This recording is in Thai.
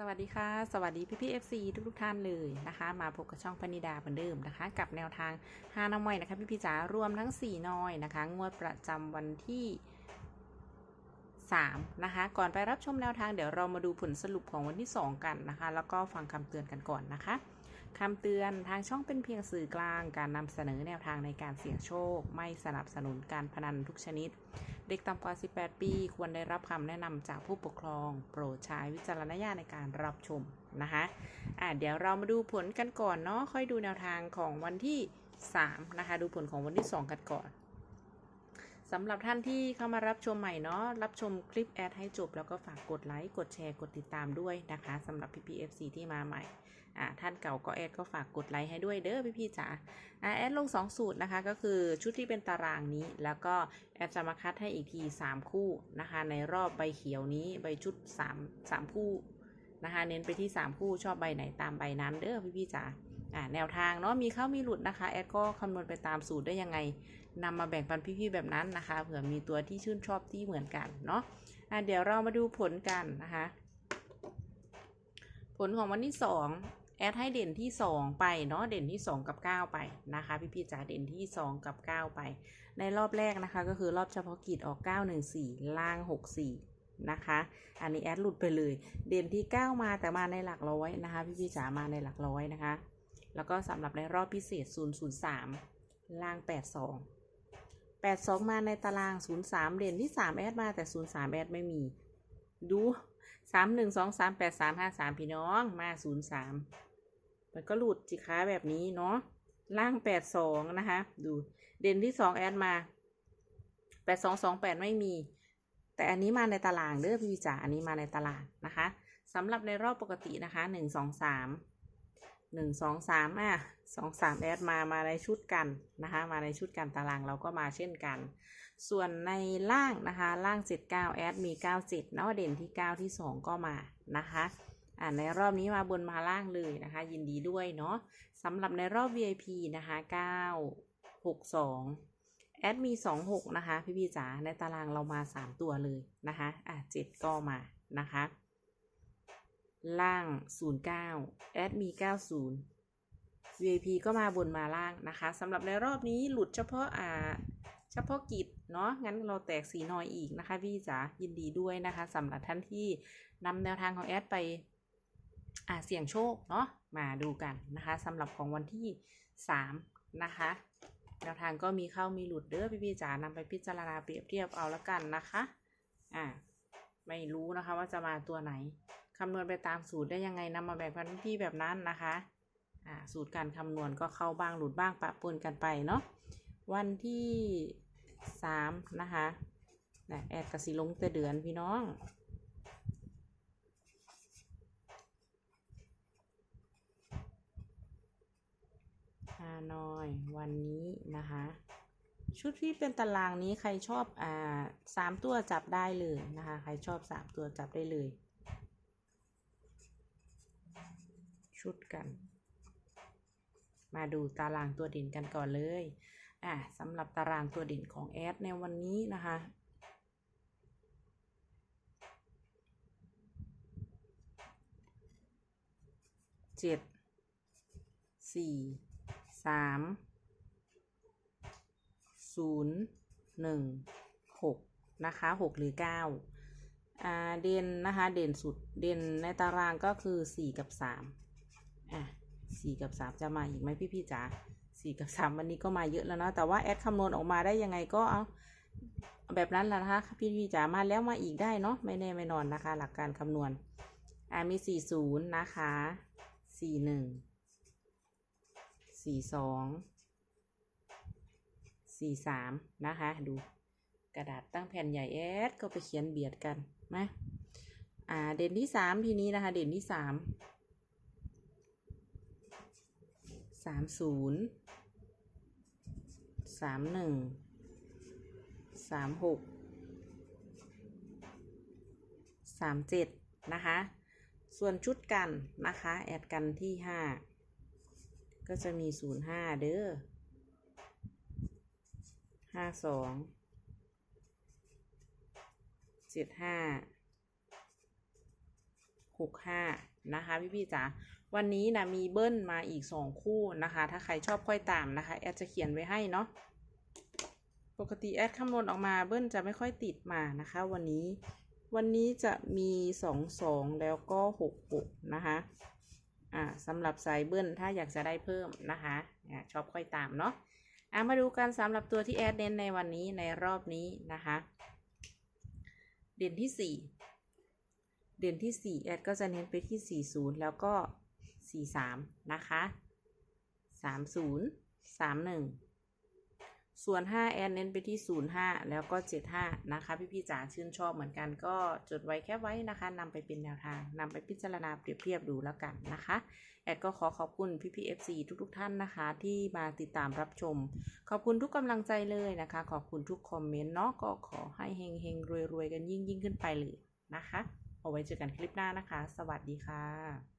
สวัสดีค่ะ สวัสดีพี่พี่เอฟซีทุกทุกท่านเลยนะคะ มาพบกับช่องพนิดาเหมือนเดิมนะคะ กับแนวทาง5น้ำมอยนะคะ พี่พี่จ๋ารวมทั้ง4น้อยนะคะ งวดประจำวันที่3นะคะ ก่อนไปรับชมแนวทางเดี๋ยวเรามาดูผลสรุปของวันที่2กันนะคะ แล้วก็ฟังคำเตือนกันก่อนนะคะ คำเตือนทางช่องเป็นเพียงสื่อกลาง การนำเสนอแนวทางในการเสี่ยงโชค ไม่สนับสนุนการพนันทุกชนิด เด็กต่ำกว่า 18 ปี ควรได้รับคำแนะนำจากผู้ปกครอง โปรดใช้วิจารณญาณในการรับชมนะคะอะเดี๋ยวเรามาดูผลกันก่อนเนาะค่อยดูแนวทางของวันที่ 3 นะคะ ดูผลของวันที่ 2 กันก่อน สำหรับท่านที่เข้ามารับชมใหม่เนาะรับชมคลิปแอดให้จบ แล้วก็ฝากกดไลค์กดแชร์กดติดตามด้วยนะคะสำหรับ PPFC ที่มาใหม่อ่าท่านเก่าก็แอดก็ฝากกดไลค์ให้ด้วยเด้อพี่พี่จ๋าอ่าแอดลง 2 สูตรนะคะ ก็คือชุดที่เป็นตารางนี้ แล้วก็แอดจะมาคัดให้อีกที 3 คู่นะคะ ในรอบใบเขียวนี้ใบชุด 3 3 คู่นะคะ เน้นไปที่ 3 คู่ชอบใบไหนตามใบนั้นเด้อพี่พี่จ๋า อ่าแนวทางเนาะมีเข้ามีหลุดนะคะแอดก็คำนวณไปตามสูตรได้ยังไงนำมาแบ่งปันพี่ๆแบบนั้นนะคะเผื่อมีตัวที่ชื่นชอบที่เหมือนกันเนาะอ่าเดี๋ยวเรามาดูผลกันนะคะ ผลของวันที่2แอดให้เด่นที่ 2 ไปเนาะเด่นที่ 2 กับ 9 ไปนะคะ พี่พี่ๆจ๋าเด่นที่ 2 กับ 9 ไป ในรอบแรกนะคะ ก็คือรอบเฉพาะกิจออก 914 ล่าง 64 นะคะ อันนี้แอดหลุดไปเลย เด่นที่ 9 มาแต่มาในหลักร้อยนะคะ พี่พี่ๆจ๋ามาในหลักร้อยนะคะ แล้วก็สำหรับในรอบพิเศษ 003 ล่าง 82 82 มาในตาราง 03 เด่นที่ 3 แอดมาแต่ 03 แอดไม่มี ดูสามหนึ่งสองสามแปดสามห้าสามพี่น้องมาศูนย์สามมันก็หลุดจิค้าแบบนี้เนาะ ล่างแปดสองนะคะ ดู เด่นที่สองแอดมาแปดสองสองแปดไม่มี แต่อันนี้มาในตารางเด้อพี่จ๋า อันนี้มาในตารางนะคะสำหรับในรอบปกตินะคะหนึ่งสองสาม หนึ่งสองสามอะสองสามแอดมามาในชุดกันนะคะ มาในชุดกันตารางเราก็มาเช่นกัน ส่วนในล่างนะคะล่าง79แอดมี97เนาะเด่นที่9ที่2ก็มานะคะอ่าในรอบนี้มาบนมาล่างเลยนะคะ ยินดีด้วยเนาะสำหรับในรอบ VIP นะคะ9 62แอดมี26นะคะ พี่พี่จ๋าในตารางเรามา3ตัวเลยนะคะอะ7ก็มานะคะ ล่าง 09แอดมี 90 VIP ก็มาบนมาล่างนะคะสำหรับในรอบนี้หลุดเฉพาะอ่าเฉพาะกิจเนาะงั้นเราแตกสีน้อยอีกนะคะพี่จ๋ายินดีด้วยนะคะสำหรับท่านที่นำแนวทางของแอดไปอ่าเสี่ยงโชคเนาะมาดูกันนะคะสำหรับของวันที่สามนะคะแนวทางก็มีเข้ามีหลุดเด้อพี่พี่จ๋านำไปพิจารณาเปรียบเทียบเอาละกันนะคะ อ่า ไม่รู้นะคะว่าจะมาตัวไหน คำนวณไปตามสูตรได้ยังไงนำมาแบ่งปันพี่แบบนั้นนะคะอ่าสูตรการคำนวณก็เข้าบ้างหลุดบ้างปะปนกันไปเนาะวันที่สามนะคะนะแอดกสิลงแต่เดือนพี่น้องฮานอยวันนี้นะคะ ชุดที่เป็นตารางนี้ใครชอบอ่าสามตัวจับได้เลยนะคะ ใครชอบสามตัวจับได้เลย ชุดกัน มาดูตารางตัวเด่นกันก่อนเลย อะสำหรับตารางตัวเด่นของแอดในวันนี้นะคะ เจ็ด สี่ สาม ศูนย์ หนึ่ง หกนะคะหกหรือเก้าอ่าเด่นนะคะ เด่นสุด เด่นในตารางก็คือสี่กับสาม อะสี่กับสามจะมาอีกไหมพี่พี่จ๋าสี่กับสามวันนี้ก็มาเยอะแล้วนะ แต่ว่าแอดคำนวณออกมาได้ยังไงก็เอาแบบนั้นแหละนะคะพี่พี่จ๋ามาแล้วมาอีกได้เนาะไม่แน่ไม่นอนนะคะ หลักการคำนวณอ่ามีสี่ศูนย์นะคะสี่หนึ่งสี่สองสี่สามนะคะ ดูกระดาษตั้งแผ่นใหญ่แอดก็ไปเขียนเบียดกันนะอ่าเด่นที่สามทีนี้นะคะ เด่นที่สาม สามศูนย์สามหนึ่งสามหกสามเจ็ดนะคะ ส่วนชุดกันนะคะ แอดกันที่ห้าก็จะมีศูนย์ห้าเด้อห้าสองเจ็ดห้า หกห้านะคะพี่พี่ๆจ๋าวันนี้นะมีเบิ้ลมาอีกสองคู่นะคะ ถ้าใครชอบค่อยตามนะคะ แอดจะเขียนไว้ให้เนาะปกติแอดคำนวณออกมาเบิ้ลจะไม่ค่อยติดมานะคะ วันนี้วันนี้จะมีสองสองแล้วก็หกหกนะคะอ่าสำหรับสายเบิ้ลถ้าอยากจะได้เพิ่มนะคะอ่าชอบค่อยตามเนาะอ่ามาดูกันสำหรับตัวที่แอดเน้นในวันนี้ในรอบนี้นะคะ เด่นที่สี่ เด่นที่ 4 แอดก็จะเน้นไปที่ 40 แล้วก็ 43 นะคะ 30 31 ส่วน 5 แอดเน้นไปที่ 05 แล้วก็ 75 นะคะ พี่ๆจ๋าชื่นชอบเหมือนกันก็จดไว้แค่ไว้นะคะนำไปเป็นแนวทางนำไปพิจารณาเปรียบเทียบดูแล้วกันนะคะ แอดก็ขอขอบคุณพี่ๆ FC ทุกๆ ท่านนะคะ ที่มาติดตามรับชม ขอบคุณทุกกำลังใจเลยนะคะ ขอบคุณทุกคอมเมนต์เนาะก็ขอให้เฮงๆรวยๆกันยิ่งยิ่งๆขึ้นไปเลยนะคะ เอาไว้เจอกันคลิปหน้านะคะ สวัสดีค่ะ